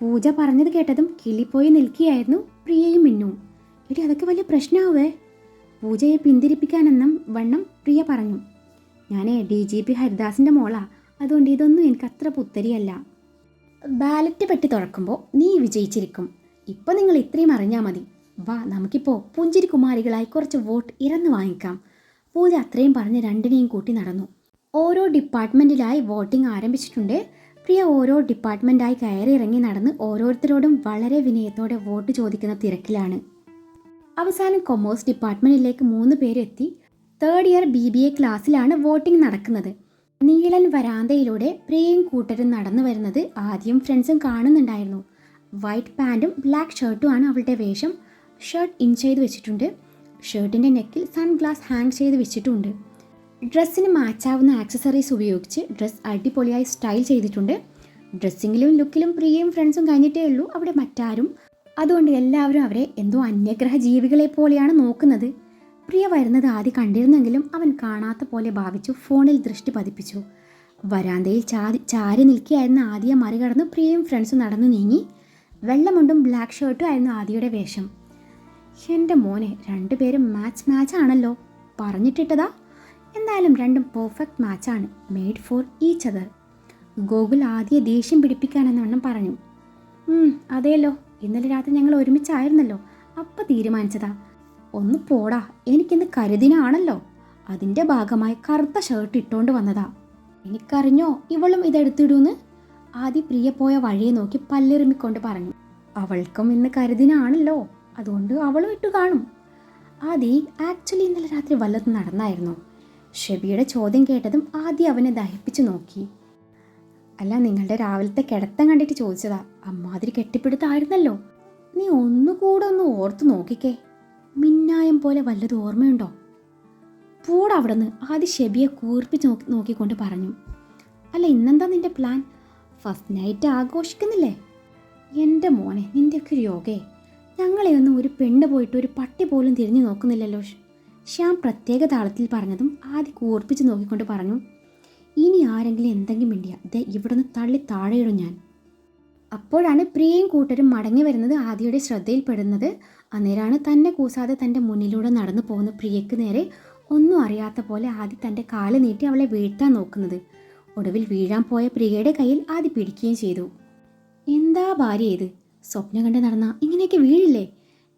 പൂജ പറഞ്ഞത് കേട്ടതും കിളിപ്പോയി നിൽക്കുകയായിരുന്നു പ്രിയയും മിന്നു. എടി അതൊക്കെ വലിയ പ്രശ്നമാവേ പൂജയെ പിന്തിരിപ്പിക്കാനെന്നും വണ്ണം പ്രിയ പറഞ്ഞു. ഞാനേ ഡി ജി പി ഹരിദാസിന്റെ മോളാ. അതുകൊണ്ട് ഇതൊന്നും എനിക്ക് അത്ര പുത്തരിയല്ല. ബാലറ്റ് പെട്ടി തുറക്കുമ്പോൾ നീ വിജയിച്ചിരിക്കും. ഇപ്പം നിങ്ങൾ ഇത്രയും അറിഞ്ഞാൽ മതി. വാ നമുക്കിപ്പോൾ പുഞ്ചിരി കുമാരികളായി കുറച്ച് വോട്ട് ഇറന്ന് വാങ്ങിക്കാം. പൂജ അത്രയും പറഞ്ഞ് രണ്ടിനെയും കൂട്ടി നടന്നു. ഓരോ ഡിപ്പാർട്ട്മെന്റിലായി വോട്ടിംഗ് ആരംഭിച്ചിട്ടുണ്ട്. പ്രിയ ഓരോ ഡിപ്പാർട്ട്മെന്റായി കയറി ഇറങ്ങി നടന്ന് ഓരോരുത്തരോടും വളരെ വിനയത്തോടെ വോട്ട് ചോദിക്കുന്ന തിരക്കിലാണ്. അവസാനം കൊമേഴ്സ് ഡിപ്പാർട്ട്മെന്റിലേക്ക് മൂന്ന് പേരെത്തി third year B B A ക്ലാസ്സിലാണ് വോട്ടിംഗ് നടക്കുന്നത്. നീളൻ വരാന്തയിലൂടെ പ്രിയയും കൂട്ടരും നടന്നു വരുന്നത് ആദ്യം ഫ്രണ്ട്സും കാണുന്നുണ്ടായിരുന്നു. വൈറ്റ് പാന്റും ബ്ലാക്ക് ഷർട്ടുമാണ് അവളുടെ വേഷം. ഷർട്ട് ഇൻ ചെയ്ത് വെച്ചിട്ടുണ്ട്. ഷർട്ടിന്റെ നെക്കിൽ സൺഗ്ലാസ് ഹാങ് ചെയ്ത് വെച്ചിട്ടുണ്ട്. ഡ്രസ്സിന് മാച്ചാവുന്ന ആക്സസറീസ് ഉപയോഗിച്ച് ഡ്രസ്സ് അടിപൊളിയായി സ്റ്റൈൽ ചെയ്തിട്ടുണ്ട്. ഡ്രസ്സിങ്ങിലും ലുക്കിലും പ്രിയയും ഫ്രണ്ട്സും കഴിഞ്ഞിട്ടേ ഉള്ളൂ. അവിടെ മറ്റാരും. അതുകൊണ്ട് എല്ലാവരും അവരെ എന്തോ അന്യഗ്രഹ ജീവികളെ പോലെയാണ് നോക്കുന്നത്. പ്രിയ വരുന്നത് ആദ്യം കണ്ടിരുന്നെങ്കിലും അവൻ കാണാത്ത പോലെ ഭാവിച്ചു ഫോണിൽ ദൃഷ്ടി പതിപ്പിച്ചു. വരാന്തയിൽ ചാരി ചാരി നിൽക്കുകയായിരുന്ന ആദ്യം മറികടന്ന് പ്രിയയും ഫ്രണ്ട്സും നടന്നു നീങ്ങി. വെള്ളമുണ്ടും ബ്ലാക്ക് ഷർട്ടും ആയിരുന്നു ആദിയുടെ വേഷം. എന്റെ മോനെ രണ്ടുപേരും മാച്ച് മാച്ച് ആണല്ലോ. പറഞ്ഞിട്ടിട്ടതാ? എന്തായാലും രണ്ടും perfect മാച്ചാണ് made for each other Gokul ആദ്യ ദേഷ്യം പിടിപ്പിക്കാനെന്നവണ്ണം പറഞ്ഞു. അതേല്ലോ അതേലോ. ഇന്നലെ രാത്രി ഞങ്ങൾ ഒരുമിച്ചായിരുന്നല്ലോ. അപ്പം തീരുമാനിച്ചതാ. ഒന്ന് പോടാ. എനിക്കിന്ന് കരുതിനാണല്ലോ. അതിന്റെ ഭാഗമായി കറുത്ത ഷർട്ട് ഇട്ടുകൊണ്ട് വന്നതാ. എനിക്കറിഞ്ഞോ ഇവളും ഇതെടുത്തിടൂന്ന്? ആദ്യ പ്രിയ പോയ വഴിയെ നോക്കി പല്ലെറിമിക്കൊണ്ട് പറഞ്ഞു. അവൾക്കും ഇന്ന് കരുതിനാണല്ലോ. അതുകൊണ്ട് അവളും ഇട്ടു കാണും. ആദി ആക്ച്വലി ഇന്നലെ രാത്രി വല്ലത് നടന്നായിരുന്നു? ഷെബിയുടെ ചോദ്യം കേട്ടതും ആദ്യം അവനെ ദഹിപ്പിച്ചു നോക്കി. അല്ല നിങ്ങളുടെ രാവിലത്തെ കിടത്തം കണ്ടിട്ട് ചോദിച്ചതാ. അമ്മാതിരി കെട്ടിപ്പിടുത്തായിരുന്നല്ലോ. നീ ഒന്നുകൂടെ ഒന്ന് ഓർത്തു നോക്കിക്കേ. മിന്നായം പോലെ വല്ലതും ഓർമ്മയുണ്ടോ? പൂടെ അവിടെന്ന്. ആദ്യ ഷെബിയെ കൂർപ്പിച്ച് നോക്കി നോക്കിക്കൊണ്ട് പറഞ്ഞു. അല്ല ഇന്നെന്താ നിന്റെ പ്ലാൻ ഫസ്റ്റ് നൈറ്റ് ആഘോഷിക്കുന്നില്ലേ? എന്റെ മോനെ നിന്റെയൊക്കെ ഒരു യോഗേ. ഞങ്ങളെയൊന്നും ഒരു പെണ്ണ് പോയിട്ട് ഒരു പട്ടി പോലും തിരിഞ്ഞു നോക്കുന്നില്ലല്ലോ. ശ്യാം പ്രത്യേക താളത്തിൽ പറഞ്ഞതും ആദ്യ കൂർപ്പിച്ച് നോക്കിക്കൊണ്ട് പറഞ്ഞു. ഇനി ആരെങ്കിലും എന്തെങ്കിലും മിണ്ടിയ? ദേ ഇവിടുന്ന് തള്ളി താഴെയിടും ഞാൻ. അപ്പോഴാണ് പ്രിയയും കൂട്ടരും മടങ്ങി വരുന്നത് ആദിയുടെ ശ്രദ്ധയിൽപ്പെടുന്നത് അന്നേരമാണ് തന്നെ കൂസാതെ തന്റെ മുന്നിലൂടെ നടന്നു പോകുന്ന പ്രിയയ്ക്ക് നേരെ ഒന്നും അറിയാത്ത പോലെ ആദി തന്റെ കാൽ നീട്ടി അവളെ വീഴ്ത്താൻ നോക്കുന്നത്. ഒടുവിൽ വീഴാൻ പോയ പ്രിയയുടെ കയ്യിൽ ആദി പിടിക്കുകയും ചെയ്തു. എന്താ ഭാര്യ ഇത്? സ്വപ്നം കണ്ട് നടന്ന ഇങ്ങനെയൊക്കെ വീഴില്ലേ?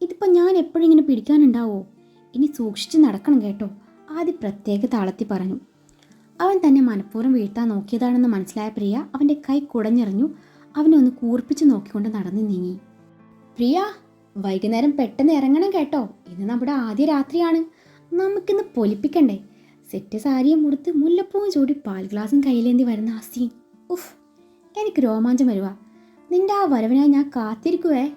ഇതിപ്പോൾ ഞാൻ എപ്പോഴും ഇങ്ങനെ പിടിക്കാനുണ്ടാവോ? ഇനി സൂക്ഷിച്ച് നടക്കണം കേട്ടോ ആദി പ്രത്യേക താളത്തി പറഞ്ഞു. അവൻ തന്നെ മനഃപൂർവം വീഴ്ത്താൻ നോക്കിയതാണെന്ന് മനസ്സിലായ പ്രിയ അവന്റെ കൈ കുടഞ്ഞെറിഞ്ഞു അവനെ ഒന്ന് കൂർപ്പിച്ച് നോക്കിക്കൊണ്ട് നടന്ന് നീങ്ങി. പ്രിയ വൈകുന്നേരം പെട്ടെന്ന് ഇറങ്ങണം കേട്ടോ. ഇന്ന് നമ്മുടെ ആദ്യ രാത്രിയാണ്. നമുക്കിന്ന് പൊലിപ്പിക്കണ്ടേ. സെറ്റ് സാരിയും മുടുത്ത് മുല്ലപ്പൂവും ചൂടി പാൽ ഗ്ലാസും കയ്യിലേന്തി വരുന്ന ആ സീൻ ഉഫ് എനിക്ക് രോമാഞ്ചം വരുക നിന്റെ ആ വരവിനായി ഞാൻ കാത്തിരിക്കുവേ.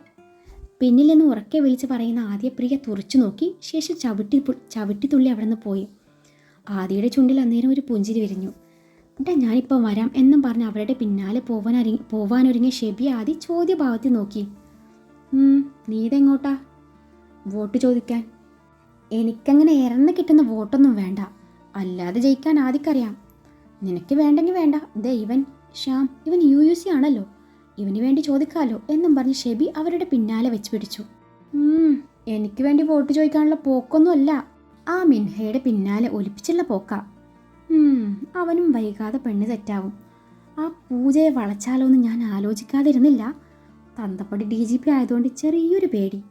പിന്നിൽ നിന്ന് ഉറക്കെ വിളിച്ച് പറയുന്ന ആദ്യ പ്രിയ തുറച്ചു നോക്കി ശേഷം ചവിട്ടി ചവിട്ടിത്തുള്ളി അവിടെ നിന്ന് പോയി. ആദിയുടെ ചുണ്ടിൽ അന്നേരം ഒരു പുഞ്ചിരി വിരിഞ്ഞു. ഏട്ടാ ഞാനിപ്പോൾ വരാം എന്നും പറഞ്ഞ് അവരുടെ പിന്നാലെ പോവാനൊരുങ്ങി പോവാനൊരുങ്ങിയ ഷെബി ആദി ചോദ്യഭാവത്തിൽ നോക്കി. "ഉം, നീ ഇതെങ്ങോട്ടാ വോട്ട് ചോദിക്കാൻ. എനിക്കങ്ങനെ ഇറന്ന് കിട്ടുന്ന വോട്ടൊന്നും വേണ്ട. അല്ലാതെ ജയിക്കാൻ ആദിക്കറിയാം. നിനക്ക് വേണ്ടെങ്കിൽ വേണ്ട. ദേ ഇവൻ ശ്യാം ഇവൻ യു യു സി ആണല്ലോ. ഇവന് വേണ്ടി ചോദിക്കാമല്ലോ എന്നും പറഞ്ഞ് ഷെബി അവരുടെ പിന്നാലെ വെച്ച് പിടിച്ചു. എനിക്ക് വേണ്ടി വോട്ട് ചോദിക്കാനുള്ള പോക്കൊന്നുമല്ല. ആ മിൻഹയുടെ പിന്നാലെ ഒലിപ്പിച്ചുള്ള പോക്കാ. അവനും വൈകാതെ പെണ്ണ് തെറ്റാവും. ആ പൂജയെ വളച്ചാലോ എന്ന് ഞാൻ ആലോചിക്കാതിരുന്നില്ല. തന്തപ്പടി ഡി ജി പി ആയതുകൊണ്ട് ചെറിയൊരു പേടി.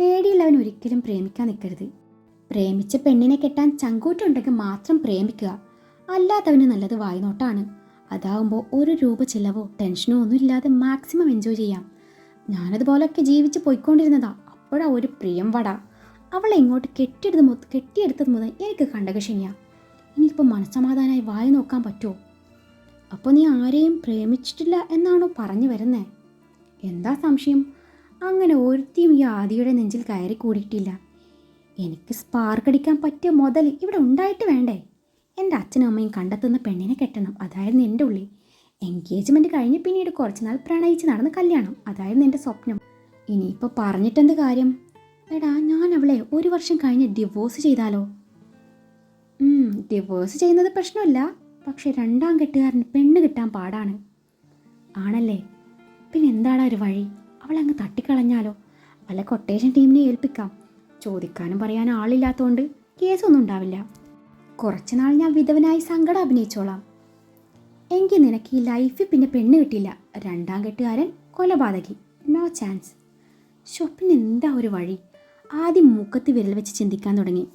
പേടിയുള്ളവൻ ഒരിക്കലും പ്രേമിക്കാൻ നിൽക്കരുത്. പ്രേമിച്ച പെണ്ണിനെ കെട്ടാൻ ചങ്കൂറ്റുണ്ടെങ്കിൽ മാത്രം പ്രേമിക്കുക. അല്ലാത്തവന് നല്ലത് വായ്നോട്ടാണ്. അതാവുമ്പോൾ ഒരു രൂപ ചിലവോ ടെൻഷനോ ഒന്നും ഇല്ലാതെ മാക്സിമം എൻജോയ് ചെയ്യാം. ഞാനതുപോലൊക്കെ ജീവിച്ച് പോയിക്കൊണ്ടിരുന്നതാ. അപ്പോഴാ ഒരു പ്രിയം വട. അവളെ ഇങ്ങോട്ട് കെട്ടിയെടുത്ത് മുതൽ കെട്ടിയെടുത്തത് മുതൽ എനിക്ക് കണ്ടകശനിയാ ഇനിയിപ്പോൾ മനസ്സമാധാനമായി വായി നോക്കാൻ പറ്റുമോ അപ്പോൾ നീ ആരെയും പ്രേമിച്ചിട്ടില്ല എന്നാണോ പറഞ്ഞു വരുന്നേ? എന്താ സംശയം? അങ്ങനെ ഒരുത്തിയും ഈ ആദിയുടെ നെഞ്ചിൽ കയറി കൂടിയിട്ടില്ല എനിക്ക് സ്പാർക്ക് അടിക്കാൻ പറ്റിയ മുതൽ ഇവിടെ ഉണ്ടായിട്ട് വേണ്ടേ? എന്റെ അച്ഛനും അമ്മയും കണ്ടെത്തുന്ന പെണ്ണിനെ കെട്ടണം അതായിരുന്നു എന്റെ ഉള്ളി. എൻഗേജ്മെന്റ് കഴിഞ്ഞ് പിന്നീട് കുറച്ച് നാൾ പ്രണയിച്ച് നടന്ന കല്യാണം അതായിരുന്നു എന്റെ സ്വപ്നം. ഇനിയിപ്പോൾ പറഞ്ഞിട്ടെന്ത് കാര്യം? എടാ ഞാൻ അവളെ ഒരു വർഷം കഴിഞ്ഞ് ഡിവോഴ്സ് ചെയ്താലോ? ഡിവോഴ്സ് ചെയ്യുന്നത് പ്രശ്നമല്ല. പക്ഷേ രണ്ടാം കെട്ടുകാരന് പെണ്ണ് കിട്ടാൻ പാടാണ്. ആണല്ലേ? പിന്നെ എന്താണ് ഒരു വഴി? അവൾ അവളങ്ങ് തട്ടിക്കളഞ്ഞാലോ? വല്ല കൊട്ടേഷൻ ടീമിനെ ഏൽപ്പിക്കാം. ചോദിക്കാനും പറയാനും ആളില്ലാത്തതുകൊണ്ട് കേസൊന്നും ഉണ്ടാവില്ല. കുറച്ചുനാൾ ഞാൻ വിധവനായി സങ്കടം അഭിനയിച്ചോളാം. എങ്കിൽ നിനക്ക് ഈ ലൈഫിൽ പിന്നെ പെണ്ണ് കിട്ടില്ല രണ്ടാം കെട്ടുകാരൻ കൊലപാതകി. നോ ചാൻസ് ഷൊപ്പിന് എന്താ ഒരു വഴി? ആദ്യം മുഖത്ത് വിരൽ വെച്ച് ചിന്തിക്കാൻ തുടങ്ങി.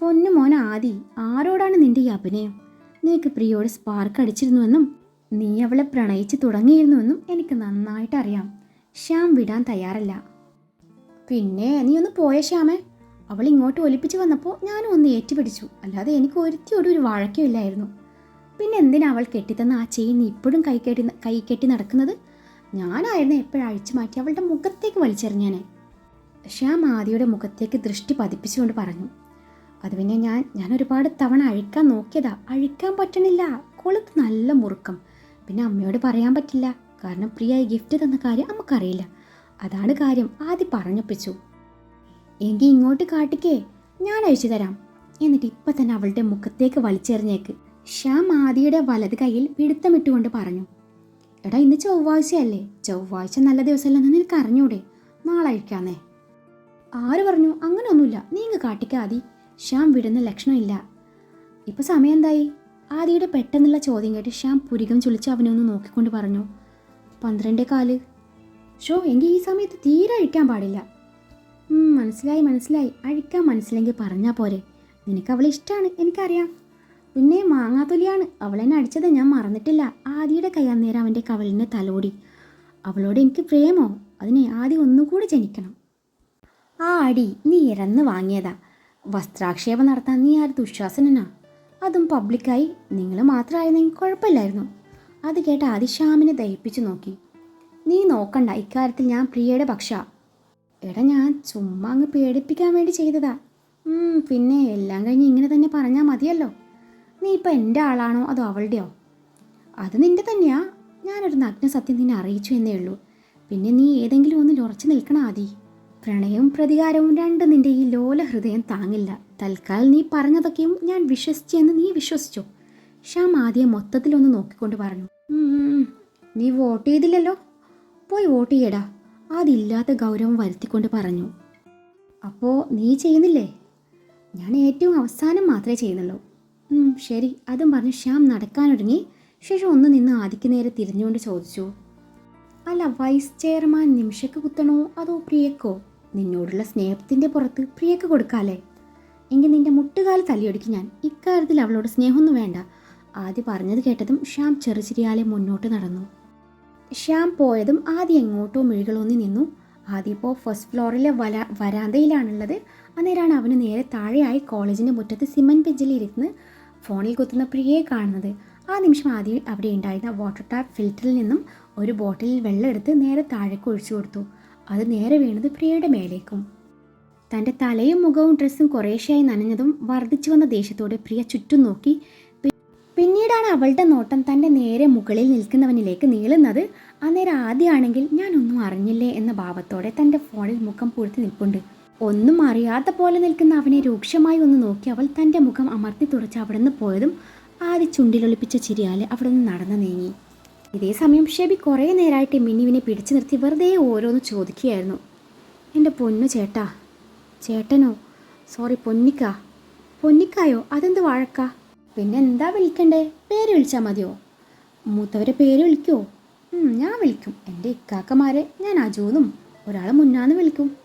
പൊന്നു മോന ആദി ആരോടാണ് നിന്റെ ഈ അഭിനയം? നിനക്ക് പ്രിയോട് സ്പാർക്ക് അടിച്ചിരുന്നുവെന്നും നീ അവളെ പ്രണയിച്ച് തുടങ്ങിയിരുന്നുവെന്നും എനിക്ക് നന്നായിട്ട് അറിയാം. ശ്യാം വിടാൻ തയ്യാറല്ല. പിന്നെ നീ ഒന്ന് പോയ ശ്യാമേ. അവൾ ഇങ്ങോട്ട് ഒലിപ്പിച്ച് വന്നപ്പോൾ ഞാനും ഒന്ന് ഏറ്റുപിടിച്ചു. അല്ലാതെ എനിക്ക് ഒരുത്തിയോട് ഒരു വഴക്കുമില്ലായിരുന്നു പിന്നെ എന്തിനാ അവൾ കെട്ടിത്തന്ന ആ ചെയിൻ ഇപ്പോഴും കൈ കെട്ടി കൈ കെട്ടി നടക്കുന്നത്? ഞാനായിരുന്നു എപ്പോഴും അഴിച്ചു മാറ്റി അവളുടെ മുഖത്തേക്ക് വലിച്ചെറിഞ്ഞേനെ. ശ്യാം ആദിയുടെ മുഖത്തേക്ക് ദൃഷ്ടി പതിപ്പിച്ചുകൊണ്ട് പറഞ്ഞു. അത് പിന്നെ ഞാൻ ഞാൻ ഒരുപാട് തവണ അഴിക്കാൻ നോക്കിയതാ. അഴിക്കാൻ പറ്റണില്ല. കൊളുത്ത് നല്ല മുറുക്കം. പിന്നെ അമ്മയോട് പറയാൻ പറ്റില്ല. കാരണം പ്രിയായി ഗിഫ്റ്റ് തന്ന കാര്യം നമുക്കറിയില്ല അതാണ് കാര്യം. ആദ്യം പറഞ്ഞൊപ്പിച്ചു. എങ്കിൽ ഇങ്ങോട്ട് കാട്ടിക്കേ. ഞാൻ അയച്ചു തരാം. എന്നിട്ട് ഇപ്പം തന്നെ അവളുടെ മുഖത്തേക്ക് വലിച്ചെറിഞ്ഞേക്ക്. ശ്യാം ആദിയുടെ വലത് കൈയിൽ പിടുത്തമിട്ടുകൊണ്ട് പറഞ്ഞു. എടാ ഇന്ന് ചൊവ്വാഴ്ചയല്ലേ. ചൊവ്വാഴ്ച നല്ല ദിവസമല്ലെന്ന് നിനക്ക് അറിഞ്ഞൂടെ നാളെ അഴിക്കാന്നേ ആര് പറഞ്ഞു? അങ്ങനെയൊന്നുമില്ല. നീ ഇങ്ങ് കാട്ടിക്കാതി ശ്യാം വിടുന്ന ലക്ഷണമില്ല. ഇപ്പം സമയം എന്തായി ആദിയുടെ പെട്ടെന്നുള്ള ചോദ്യം കേട്ട് ശ്യാം പുരികം ചുളിച്ച് അവനെ ഒന്ന് നോക്കിക്കൊണ്ട് പറഞ്ഞു പന്ത്രണ്ടേ കാൽ. ഷോ എങ്കിൽ ഈ സമയത്ത് തീരെ അഴിക്കാൻ പാടില്ല. മനസ്സിലായി മനസ്സിലായി. അഴിക്കാൻ മനസ്സിലെങ്കിൽ പറഞ്ഞാൽ പോരെ. നിനക്ക് അവളെ ഇഷ്ടമാണ് എനിക്കറിയാം. പിന്നെ മാങ്ങാത്തൊലിയാണ്. അവളെന്നെ അടിച്ചത് ഞാൻ മറന്നിട്ടില്ല. ആദിയുടെ കൈ അന്നേരം അവന്റെ കവലിനെ തലോടി. അവളോട് എനിക്ക് പ്രേമോ? അതിനെ ആദ്യം ഒന്നുകൂടി ജനിക്കണം. ആ അടി നീ ഇറന്ന് വാങ്ങിയതാ. വസ്ത്രാക്ഷേപം നടത്താൻ നീ ആര് ദുശ്വാസനാ അതും പബ്ലിക്കായി നിങ്ങൾ മാത്രമായിരുന്നെങ്കിൽ കുഴപ്പമില്ലായിരുന്നു. അത് കേട്ട് ആദിശ്യാമിനെ ദഹിപ്പിച്ചു നോക്കി. നീ നോക്കണ്ട ഇക്കാര്യത്തിൽ ഞാൻ പ്രിയയുടെ പക്ഷ. എടാ ഞാൻ ചുമ്മാ അങ്ങ് പേടിപ്പിക്കാൻ വേണ്ടി ചെയ്തതാ. പിന്നെ എല്ലാം കഴിഞ്ഞ് ഇങ്ങനെ തന്നെ പറഞ്ഞാൽ മതിയല്ലോ. നീ ഇപ്പം എന്റെ ആളാണോ അതോ അവളുടെയോ? അത് നിന്റെ തന്നെയാ. ഞാനൊരു നഗ്ന സത്യം നിന്നെ അറിയിച്ചു എന്നേ ഉള്ളൂ. പിന്നെ നീ ഏതെങ്കിലും ഒന്നിൽ ഉറച്ചു നിൽക്കണം ആദി. പ്രണയവും പ്രതികാരവും രണ്ടും നിന്റെ ഈ ലോല ഹൃദയം താങ്ങില്ല. തൽക്കാലം നീ പറഞ്ഞതൊക്കെയും ഞാൻ വിശ്വസിച്ചെന്ന് നീ വിശ്വസിച്ചോ? ശ്യാം ആദ്യം മൊത്തത്തിലൊന്ന് നോക്കിക്കൊണ്ട് പറഞ്ഞു. നീ വോട്ട് ചെയ്തില്ലല്ലോ? പോയി വോട്ട് ചെയ്യടാ. അതില്ലാത്ത ഗൗരവം വരുത്തിക്കൊണ്ട് പറഞ്ഞു. അപ്പോൾ നീ ചെയ്യുന്നില്ലേ? ഞാൻ ഏറ്റവും അവസാനം മാത്രമേ ചെയ്യുന്നുള്ളൂ. ശരി. അതും പറഞ്ഞ് ശ്യാം നടക്കാനൊരുങ്ങി. ശേഷം ഒന്ന് നിന്ന് ആദിക്ക് നേരെ തിരിഞ്ഞുകൊണ്ട് ചോദിച്ചു. അല്ല വൈസ് ചെയർമാൻ നിമിഷക്ക് കുത്തണോ അതോ പ്രിയക്കോ? നിന്നോടുള്ള സ്നേഹത്തിന്റെ പുറത്ത് പ്രിയക്ക് കൊടുക്കാല്ലേ? എങ്കിൽ നിന്റെ മുട്ടുകാൽ തല്ലിയൊടുക്കി ഞാൻ. ഇക്കാര്യത്തിൽ അവളോട് സ്നേഹമൊന്നും വേണ്ട. ആദ്യ പറഞ്ഞത് കേട്ടതും ശ്യാം ചെറുചിരിയാലെ മുന്നോട്ട് നടന്നു. ശ്യാം പോയതും ആദ്യം എങ്ങോട്ടോ മിഴികളൊന്നി നിന്നു. ആദ്യം ഇപ്പോൾ ഫസ്റ്റ് ഫ്ലോറിലെ വല വരാന്തയിലാണുള്ളത്. അന്നേരമാണ് അവന് നേരെ താഴെയായി കോളേജിന്റെ മുറ്റത്ത് സിമൻ ബെഞ്ചിലിരുന്ന് ഫോണിൽ കുത്തുന്ന പ്രിയയെ കാണുന്നത്. ആ നിമിഷം ആദ്യം അവിടെ ഉണ്ടായിരുന്ന വാട്ടർ ടാപ്പ് ഫിൽറ്ററിൽ നിന്നും ഒരു ബോട്ടിലിൽ വെള്ളം എടുത്ത് നേരെ താഴേക്ക് ഒഴിച്ചു കൊടുത്തു. അത് നേരെ വീണത് പ്രിയയുടെ മേലേക്കും. തന്റെ തലയും മുഖവും ഡ്രസ്സും കുറേശ്ശെയായി നനഞ്ഞതും വർദ്ധിച്ചു വന്ന ദേഷ്യത്തോടെ പ്രിയ ചുറ്റും നോക്കി പിന്നീടാണ് അവളുടെ നോട്ടം തന്റെ നേരെ മുകളിൽ നിൽക്കുന്നവനിലേക്ക് നീളുന്നത്. അന്നേരം ആദ്യമാണെങ്കിൽ ഞാനൊന്നും അറിഞ്ഞില്ലേ എന്ന ഭാവത്തോടെ തന്റെ ഫോണിൽ മുഖം പൂഴ്ത്തി നിൽപ്പുണ്ട്. ഒന്നും അറിയാത്ത പോലെ നിൽക്കുന്ന അവനെ രൂക്ഷമായി ഒന്ന് നോക്കി അവൾ തന്റെ മുഖം അമർത്തി തുറച്ച് അവിടെ നിന്ന് പോയതും ആദ്യ ചുണ്ടിലൊളിപ്പിച്ച ചിരിയാൽ അവിടെ നിന്ന് നടന്നു നീങ്ങി. ഇതേ സമയം ഷെബി കുറേ നേരമായിട്ട് മിന്നുവിനെ പിടിച്ചു നിർത്തി വെറുതെ ഓരോന്ന് ചോദിക്കുകയായിരുന്നു. എന്റെ പൊന്നു ചേട്ടാ ചേട്ടനോ? സോറി പൊന്നിക്ക. പൊന്നിക്കായോ? അതെന്ത് വഴക്ക? പിന്നെ എന്താ വിളിക്കണ്ടേ? പേര് വിളിച്ചാൽ മതിയോ? മൂത്തവരെ പേര് വിളിക്കുമോ ഞാൻ വിളിക്കും. എന്റെ ഇക്കാക്കമാരെ ഞാൻ അജൂന്നും ഒരാളെ മുന്നാന്ന് വിളിക്കും.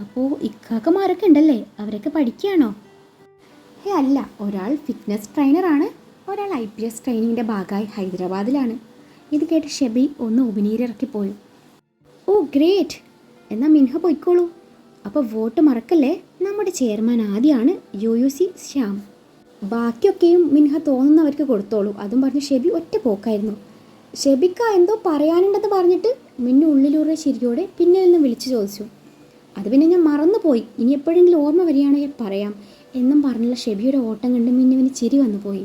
അപ്പോൾ ഇക്കാക്കമാരൊക്കെ ഉണ്ടല്ലേ? അവരൊക്കെ പഠിക്കുകയാണോ? ഹേ അല്ല. ഒരാൾ ഫിറ്റ്നസ് ട്രെയിനറാണ് ഒരാൾ ഐ പി എസ് ട്രെയിനിങ്ങിന്റെ ഭാഗമായി ഹൈദരാബാദിലാണ്. ഇത് കേട്ട് ഷെബി ഒന്ന് ഉപനീരിറക്കിപ്പോയി ഓ ഗ്രേറ്റ് എന്നാൽ മിൻഹ പോയിക്കോളൂ. അപ്പോൾ വോട്ട് മറക്കല്ലേ? നമ്മുടെ ചെയർമാൻ ആദ്യമാണ് യു യു സി ശ്യാം. ബാക്കിയൊക്കെയും മിൻഹ തോന്നുന്നവർക്ക് കൊടുത്തോളൂ. അതും പറഞ്ഞ് ഷെബി ഒറ്റ പോക്കായിരുന്നു. ഷെബിക്ക എന്തോ പറയാനുണ്ടെന്ന് പറഞ്ഞിട്ട് മിന്നു ഉള്ളിലൂടെ ശരിയോടെ പിന്നിൽ നിന്ന് വിളിച്ചു ചോദിച്ചു. അത് പിന്നെ ഞാൻ മറന്നുപോയി. ഇനി എപ്പോഴെങ്കിലും ഓർമ്മ വരികയാണെങ്കിൽ പറയാം. എന്നും പറഞ്ഞുള്ള ഷെബിയുടെ ഓട്ടം കണ്ട് മിന്നുവിന് ചിരി വന്നു പോയി